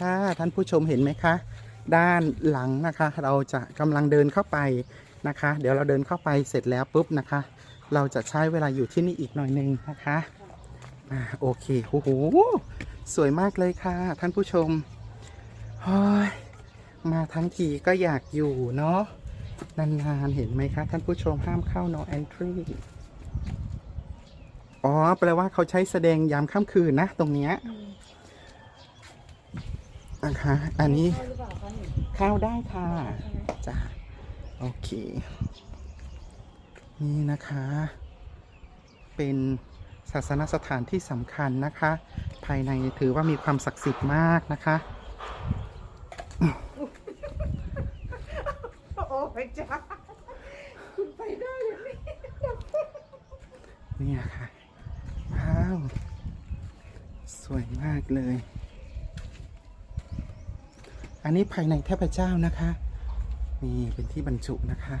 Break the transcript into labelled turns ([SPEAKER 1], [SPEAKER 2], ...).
[SPEAKER 1] ค่ะท่านผู้ชมเห็นไหมคะ ด้านหลังนะคะ เราจะกำลังเดินเข้าไปนะคะ เดี๋ยวเราเดินเข้าไปเสร็จแล้วปุ๊บนะคะ เราจะใช้เวลาอยู่ที่นี่อีกหน่อยหนึงนะคะอ่าโอเคโอ้โหสวยมากเลยค่ะ ท่านผู้ชมเฮ้ยมาทั้งทีก็อยากอยู่เนาะนานๆเห็นไหมคะท่านผู้ชมห้ามเข้า no entry อ๋อ แปลว่าเขาใช้แสดงยามค่ำคืนนะ ตรงเนี้ย นะคะ อันนี้
[SPEAKER 2] ข้าหรือเปล่าคะหนู
[SPEAKER 1] เข้าได้ค่ะจ้าโอเค นี่นะคะ เป็นศาสนสถานที่สำคัญนะคะ ภายในถือว่ามีความศักดิ์สิทธิ์มากนะคะ
[SPEAKER 2] โอ้ยจ้าคุณไปได้เลยนี่
[SPEAKER 1] เนี่ยค่ะ ว้าว สวยมากเลย อันนี้ภายในเทพเจ้านะคะ นี่เป็นที่บรรจุนะคะ